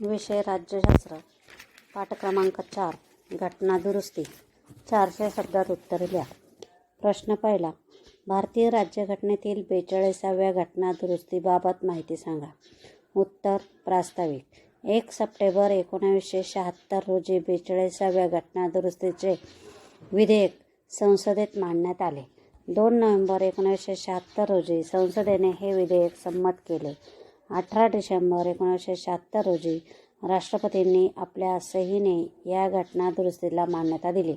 विषय राज्यशास्त्र पाठ क्रमांक चार घटना दुरुस्ती चारशे शब्दात उत्तर द्या. प्रश्न पहिला भारतीय राज्यघटनेतील बेचाळीसाव्या घटना दुरुस्तीबाबत माहिती सांगा. उत्तर प्रास्ताविक. एक सप्टेंबर एकोणावीसशे शहात्तर रोजी बेचाळीसाव्या घटना दुरुस्तीचे विधेयक संसदेत मांडण्यात आले. दोन नोव्हेंबर एकोणीसशे शहात्तर रोजी संसदेने हे विधेयक संमत केले. अठरा डिसेंबर एकोणीसशे शहात्तर रोजी राष्ट्रपतींनी आपल्या सहीने या घटना दुरुस्तीला मान्यता दिली.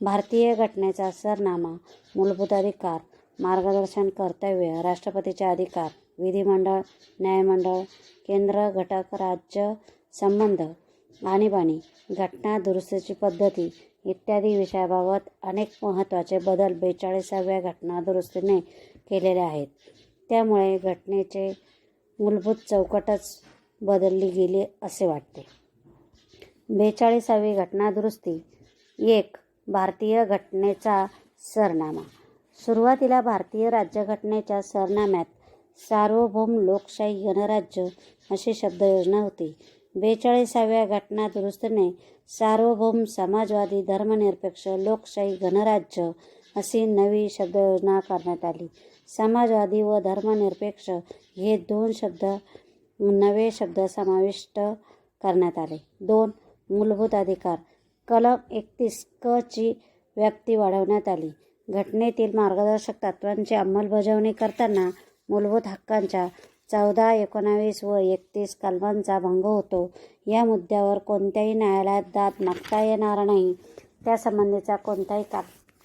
भारतीय घटनेचा सरनामा मूलभूत अधिकार मार्गदर्शन कर्तव्य राष्ट्रपतीचे अधिकार विधिमंडळ न्यायमंडळ केंद्र घटक राज्य संबंध आणीबाणी घटना दुरुस्तीची पद्धती इत्यादी विषयाबाबत अनेक महत्त्वाचे बदल बेचाळीसाव्या घटना दुरुस्तीने केलेले आहेत. त्यामुळे घटनेचे मूलभूत चौकटच बदलली गेली असे वाटते. बेचाळीसावी घटना दुरुस्ती एक भारतीय घटनेचा सरनामा. सुरुवातीला भारतीय राज्यघटनेच्या सरनाम्यात सार्वभौम लोकशाही गणराज्य अशी शब्दयोजना होती. बेचाळीसाव्या घटना दुरुस्तीने सार्वभौम समाजवादी धर्मनिरपेक्ष लोकशाही गणराज्य अशी नवी शब्दयोजना करण्यात आली. समाजवादी व धर्मनिरपेक्ष हे दोन शब्द नवे शब्द समाविष्ट करण्यात आले. दोन मूलभूत अधिकार. कलम एकतीस क ची व्याप्ती वाढवण्यात आली. घटनेतील मार्गदर्शक तत्त्वांची अंमलबजावणी करताना मूलभूत हक्कांच्या चौदा एकोणावीस व एकतीस कलमांचा भंग होतो. या मुद्द्यावर कोणत्याही न्यायालयात दाद मागता येणार नाही. त्यासंबंधीचा कोणताही का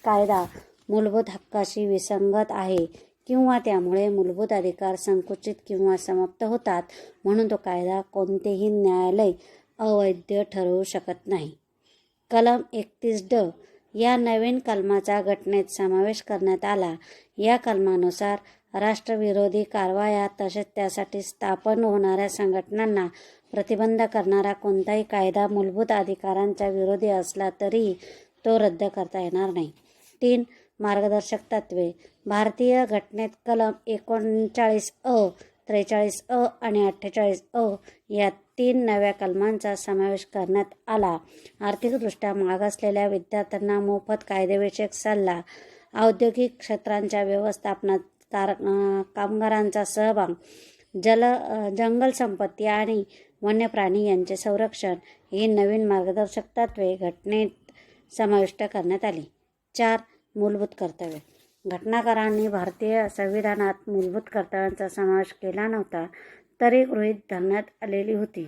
कायदा मूलभूत हक्काशी विसंगत आहे. किंवा त्यामुळे मूलभूत अधिकार संकुचित किंवा समाप्त होतात म्हणून तो कायदा कोणतेही न्यायालय अवैध ठरवू शकत नाही. कलम एकतीस ड या नवीन कलमाचा घटनेत समावेश करण्यात आला. या कलमानुसार राष्ट्रविरोधी कारवाया तसेच त्यासाठी स्थापन होणाऱ्या संघटनांना प्रतिबंध करणारा कोणताही कायदा मूलभूत अधिकारांच्या विरोधी असला तरी तो रद्द करता येणार नाही. तीन मार्गदर्शक तत्वे भारतीय घटनेत कलम एकोणचाळीस अ त्रेचाळीस अ आणि अठ्ठेचाळीस अ या तीन नव्या कलमांचा समावेश करण्यात आला. आर्थिकदृष्ट्या मागासलेल्या विद्यार्थ्यांना मोफत कायदेविषयक सल्ला औद्योगिक क्षेत्रांच्या व्यवस्थापनात कार कामगारांचा सहभाग जल जंगल संपत्ती आणि वन्यप्राणी यांचे संरक्षण ही नवीन मार्गदर्शक तत्वे घटनेत समाविष्ट करण्यात आली. चार मूलभूत कर्तव्य. घटनाकारांनी भारतीय संविधानात मूलभूत कर्तव्यांचा समावेश केला नव्हता तरी गृहीत धरण्यात आलेली होती.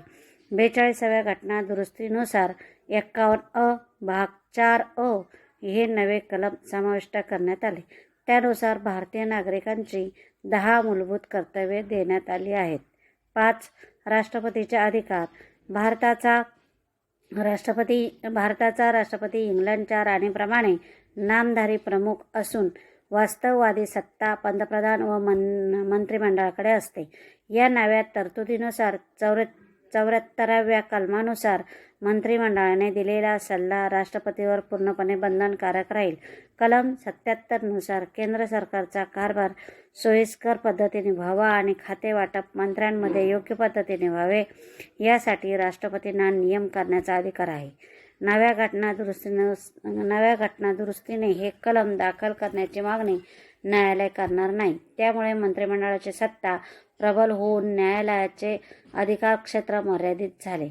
बेचाळीसाव्या घटना दुरुस्तीनुसार एक्कावन्न अ भाग चार अ हे नवे कलम समाविष्ट करण्यात आले. त्यानुसार भारतीय नागरिकांची दहा मूलभूत कर्तव्ये देण्यात आली आहेत. पाच राष्ट्रपतीचे अधिकार. भारताचा राष्ट्रपती भारताचा राष्ट्रपती इंग्लंडच्या राणीप्रमाणे नामधारी प्रमुख असून वास्तववादी सत्ता पंतप्रधान व मन मंत्रिमंडळाकडे असते. या नव्या तरतुदीनुसार चौऱ्या चौऱ्याहत्तराव्या कलमानुसार मंत्रिमंडळाने दिलेला सल्ला राष्ट्रपतीवर पूर्णपणे बंधनकारक राहील. कलम सत्याहत्तरनुसार केंद्र सरकारचा कारभार सोयीस्कर पद्धतीने व्हावा आणि खाते वाटप मंत्र्यांमध्ये योग्य पद्धतीने व्हावे यासाठी राष्ट्रपतींना नियम करण्याचा अधिकार आहे. नव्या घटना दुरुस्तीनं नव्या घटना दुरुस्तीने हे कलम दाखल करण्याची मागणी न्यायालय करणार नाही. त्यामुळे मंत्रिमंडळाची सत्ता प्रबल होऊन न्यायालयाचे अधिकार क्षेत्र मर्यादित झाले.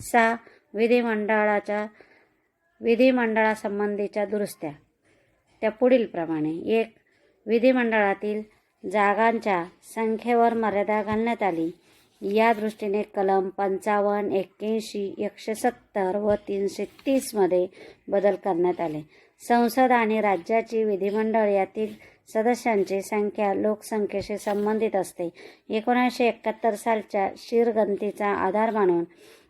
सहा विधिमंडळाच्या विधिमंडळासंबंधीच्या दुरुस्त्या. त्या पुढीलप्रमाणे एक विधिमंडळातील जागांच्या संख्येवर मर्यादा घालण्यात आली. या दृष्टीने कलम पंचावन्न एक्क्याऐंशी एकशे सत्तर व तीनशे तीसमध्ये बदल करण्यात आले. संसद आणि राज्याची विधिमंडळ यातील सदस्यांची संख्या लोकसंख्येशी संबंधित असते. एकोणीसशे एकाहत्तर सालच्या शिरगंतीचा आधार मानून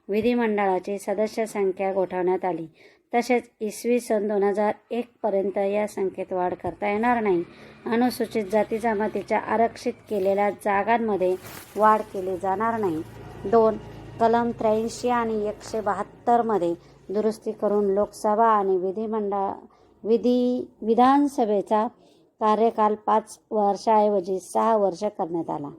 विधिमंडळाची सदस्य संख्या गोठवण्यात आली. तसेच इसवी सन दोन हजार एकपर्यंत या संख्येत वाढ करता येणार नाही. अनुसूचित जाती जमातीच्या आरक्षित केलेल्या जागांमध्ये वाढ केली जाणार नाही. दोन कलम त्र्याऐंशी आणि एकशे बहात्तरमध्ये दुरुस्ती करून लोकसभा आणि विधिमंडळ विधी विधानसभेचा कार्यकाल पाच वर्षाऐवजी सहा वर्ष करण्यात आला.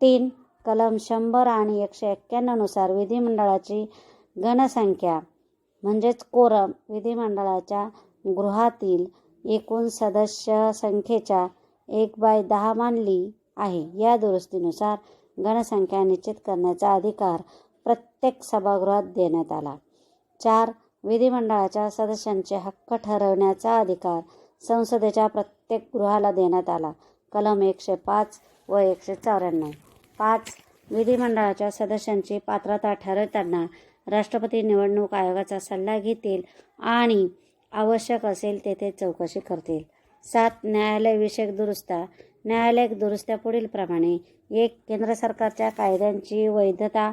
तीन कलम शंभर आणि एकशे एक्क्याण्णवनुसार विधिमंडळाची घनसंख्या म्हणजेच कोरम विधिमंडळाच्या गृहातील एकूण सदस्य संख्येच्या एक बाय दहा मानली आहे. या दुरुस्तीनुसार घनसंख्या निश्चित करण्याचा अधिकार प्रत्येक सभागृहात देण्यात आला. चार विधिमंडळाच्या सदस्यांचे हक्क ठरवण्याचा अधिकार संसदेच्या प्रत्येक गृहाला देण्यात आला. कलम एकशे पाच व एकशे चौऱ्याण्णव. पाच विधिमंडळाच्या सदस्यांची पात्रता ठरवताना राष्ट्रपती निवडणूक आयोगाचा सल्ला घेतील आणि आवश्यक असेल तेथे चौकशी करतील. सात न्यायालयविषयक दुरुस्त्या न्यायालयक दुरुस्त्या पुढीलप्रमाणे एक केंद्र सरकारच्या कायद्यांची वैधता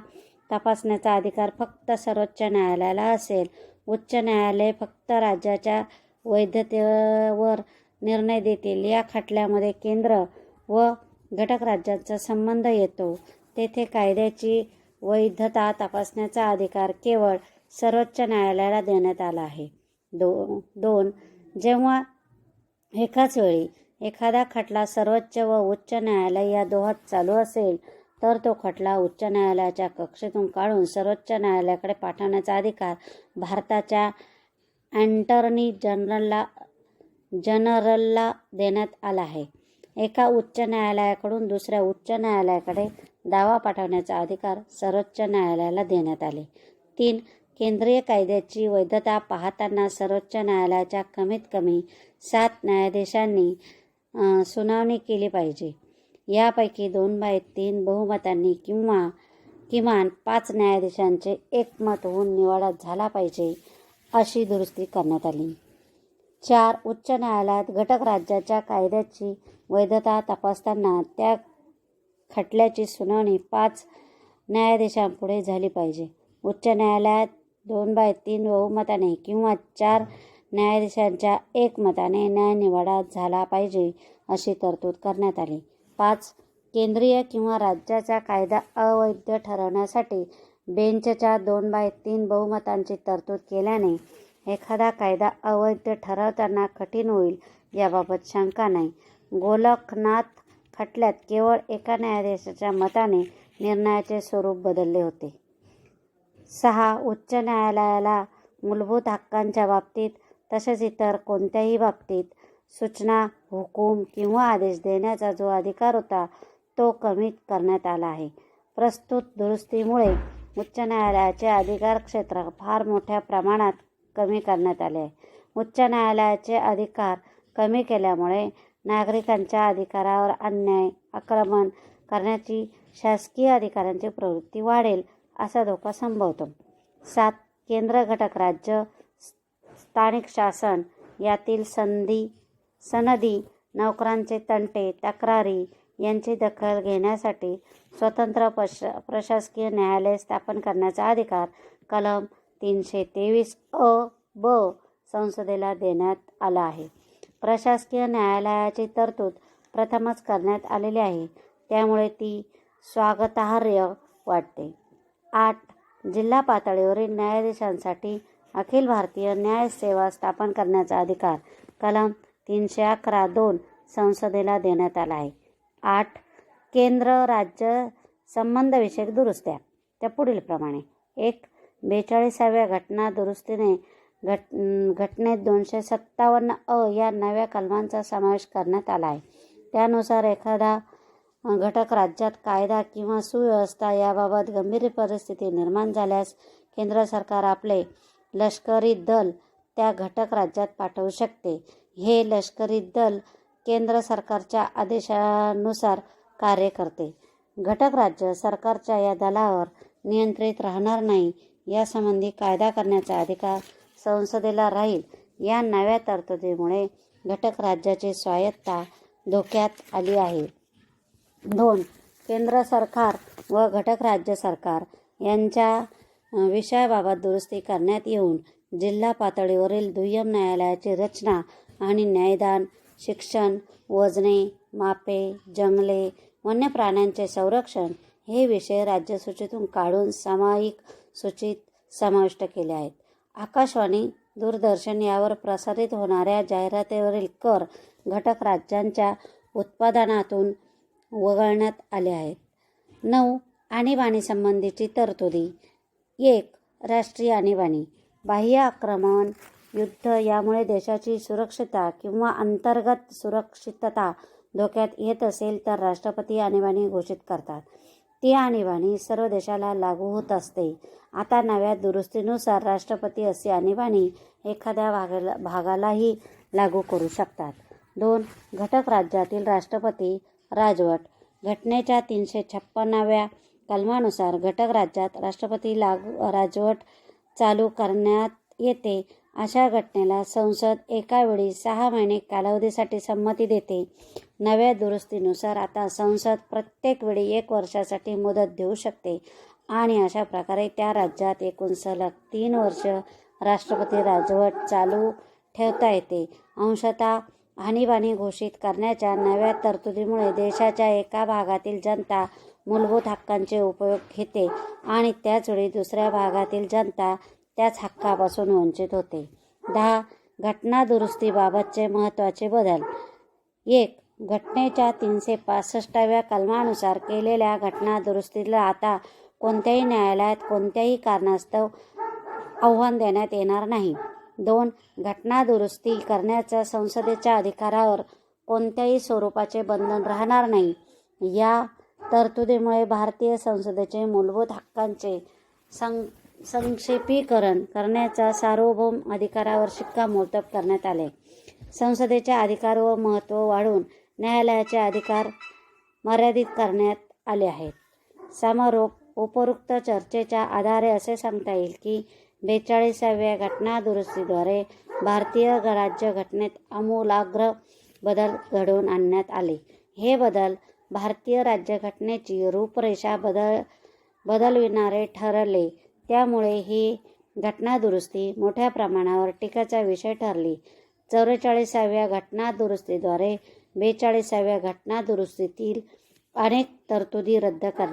तपासण्याचा अधिकार फक्त सर्वोच्च न्यायालयाला असेल. उच्च न्यायालय फक्त राज्याच्या वैधतेवर निर्णय देतील. या खटल्यामध्ये केंद्र व घटक राज्यांचा संबंध येतो. तेथे कायद्याची वैधता तपासण्याचा अधिकार केवळ सर्वोच्च न्यायालयाला देण्यात आला आहे. दो दोन जेव्हा एकाच वेळी एखादा खटला सर्वोच्च व उच्च न्यायालय या दोहात चालू असेल तर तो खटला उच्च न्यायालयाच्या कक्षेतून काढून सर्वोच्च न्यायालयाकडे पाठवण्याचा अधिकार भारताच्या अँटर्नी जनरलला जनरलला देण्यात आला आहे. एका उच्च न्यायालयाकडून दुसऱ्या उच्च न्यायालयाकडे दावा पाठवण्याचा अधिकार सर्वोच्च न्यायालयाला देण्यात आले. तीन केंद्रीय कायद्याची वैधता पाहताना सर्वोच्च न्यायालयाच्या कमीत कमी सात न्यायाधीशांनी सुनावणी केली पाहिजे. यापैकी दोन बाय तीन बहुमतांनी किंवा किमान पाच न्यायाधीशांचे एकमत होऊन निवाडा झाला पाहिजे अशी दुरुस्ती करण्यात आली. चार उच्च न्यायालयात घटक राज्याच्या कायद्याची वैधता तपासताना त्या खटल्याची सुनावणी पाच न्यायाधीशांपुढे झाली पाहिजे. उच्च न्यायालयात दोन बाय तीन बहुमताने किंवा चार न्यायाधीशांच्या एकमताने न्यायनिवाडा झाला पाहिजे अशी तरतूद करण्यात आली. पाच केंद्रीय किंवा राज्याचा कायदा अवैध ठरवण्यासाठी बेंचच्या दोन बाय तीन बहुमतांची तरतूद केल्याने एखादा कायदा अवैध ठरवताना कठीण होईल याबाबत शंका नाही. गोलकनाथ खटल्यात केवळ एका न्यायाधीशाच्या मताने निर्णयाचे स्वरूप बदलले होते. सहा उच्च न्यायालयाला मूलभूत हक्कांच्या बाबतीत तसेच इतर कोणत्याही बाबतीत सूचना हुकूम किंवा आदेश देण्याचा जो अधिकार होता तो कमी करण्यात आला आहे. प्रस्तुत दुरुस्तीमुळे उच्च न्यायालयाचे अधिकार क्षेत्र फार मोठ्या प्रमाणात कमी करण्यात आले आहे. उच्च न्यायालयाचे अधिकार कमी केल्यामुळे नागरिकांच्या अधिकारावर अन्याय आक्रमण करण्याची शासकीय अधिकाऱ्यांची प्रवृत्ती वाढेल असा धोका संभवतो. सात केंद्र घटक राज्य स्थानिक शासन यातील संधी सनदी नोकरांचे तंटे तक्रारी यांची दखल घेण्यासाठी स्वतंत्र प्रश प्रशासकीय न्यायालय स्थापन करण्याचा अधिकार कलम तीनशे तेवीस अ ब संसदेला देण्यात आला आहे. प्रशासकीय न्यायालयाची तरतूद प्रथमच करण्यात आलेली आहे. त्यामुळे ती स्वागतार्ह वाटते. आठ. जिल्हा पातळीवरील न्यायाधीशांसाठी अखिल भारतीय न्याय सेवा स्थापन करण्याचा अधिकार कलम तीनशे अकरा दोन संसदेला देण्यात आला आहे. आठ. केंद्र राज्य संबंधविषयक दुरुस्त्या. त्या पुढीलप्रमाणे. एक. बेचाळीसाव्या घटना दुरुस्तीने घट घटनेत दोनशे सत्तावन्न अ या नव्या कलमांचा समावेश करण्यात आला आहे. त्यानुसार एखादा घटक राज्यात कायदा किंवा सुव्यवस्था याबाबत गंभीर परिस्थिती निर्माण झाल्यास केंद्र सरकार आपले लष्करी दल त्या घटक राज्यात पाठवू शकते. हे लष्करी दल केंद्र सरकारच्या आदेशानुसार कार्य करते. घटक राज्य सरकारच्या या दलावर नियंत्रित राहणार नाही यासंबंधी कायदा करण्याचा अधिकार संसदेला राहील या नव्या तरतुदीमुळे घटक राज्याची स्वायत्ता धोक्यात आली आहे. दोन केंद्र सरकार व घटक राज्य सरकार यांच्या विषयाबाबत दुरुस्ती करण्यात येऊन जिल्हा पातळीवरील दुय्यम न्यायालयाची रचना आणि न्यायदान शिक्षण वजने मापे जंगले वन्य प्राण्यांचे संरक्षण हे विषय राज्यसूचीतून काढून सामायिक सूचीत समाविष्ट केले आहेत. आकाशवाणी दूरदर्शन यावर प्रसारित होणाऱ्या जाहिरातीवरील कर घटक राज्यांच्या उत्पादनातून वगळण्यात आले आहेत. नऊ आणीबाणीसंबंधीची तरतुदी. एक राष्ट्रीय आणीबाणी. बाह्य आक्रमण युद्ध यामुळे देशाची सुरक्षितता किंवा अंतर्गत सुरक्षितता धोक्यात येत असेल तर राष्ट्रपती आणीबाणी घोषित करतात. ती आणीबाणी सर्व देशाला लागू होत असते. आता नव्या दुरुस्तीनुसार राष्ट्रपती अशी आणीबाणी एखाद्या भागाला भागालाही लागू करू शकतात. दोन घटक राज्यातील राष्ट्रपती राजवट. घटनेच्या तीनशे छप्पन्नाव्या कलमानुसार घटक राज्यात राष्ट्रपती लागू राजवट चालू करण्यात येते. अशा घटनेला संसद एका वेळी सहा महिने कालावधीसाठी संमती देते. नव्या दुरुस्तीनुसार आता संसद प्रत्येक वेळी एक वर्षासाठी मुदत देऊ शकते. आणि अशा प्रकारे त्या राज्यात एकूण सलग तीन वर्ष राष्ट्रपती राजवट चालू ठेवता येते. अंशतः आणीबाणी घोषित करण्याच्या नव्या तरतुदीमुळे देशाच्या एका भागातील जनता मूलभूत हक्कांचे उपयोग घेते आणि त्याचवेळी दुसऱ्या भागातील जनता त्याच हक्कापासून वंचित होते. दहा घटना दुरुस्तीबाबतचे महत्त्वाचे बदल. एक घटनेच्या तीनशे पासष्टाव्या कलमानुसार केलेल्या घटना दुरुस्तीला आता कोणत्याही न्यायालयात कोणत्याही कारणास्तव आव्हान देण्यात येणार नाही. दोन घटना दुरुस्ती करण्याच्या संसदेच्या अधिकारावर कोणत्याही स्वरूपाचे बंधन राहणार नाही. या तरतुदीमुळे भारतीय संसदेचे मूलभूत हक्कांचे सं संक्षेपीकरण करण्याच्या सार्वभौम अधिकारावर शिक्कामोर्तब करण्यात आले संसदेच्या अधिकार व महत्त्व वाढवून न्यायालयाचे अधिकार मर्यादित करण्यात आले आहेत. समारोप उपरोक्त चर्चेच्या आधारे असे सांगता येईल की बेचाळीसाव्या घटना दुरुस्तीद्वारे भारतीय राज्यघटनेत आमूलाग्र बदल घडवून आणण्यात आले. हे बदल भारतीय राज्यघटनेची रूपरेषा बदल बदलविणारे ठरले. त्यामुळे ही घटना दुरुस्ती मोठ्या प्रमाणावर टीकाचा विषय ठरली. चौवेचाळीसाव्या घटना दुरुस्तीद्वारे बेचाळीसाव्या घटना दुरुस्तीतील अनेक तरतुदी रद्द कर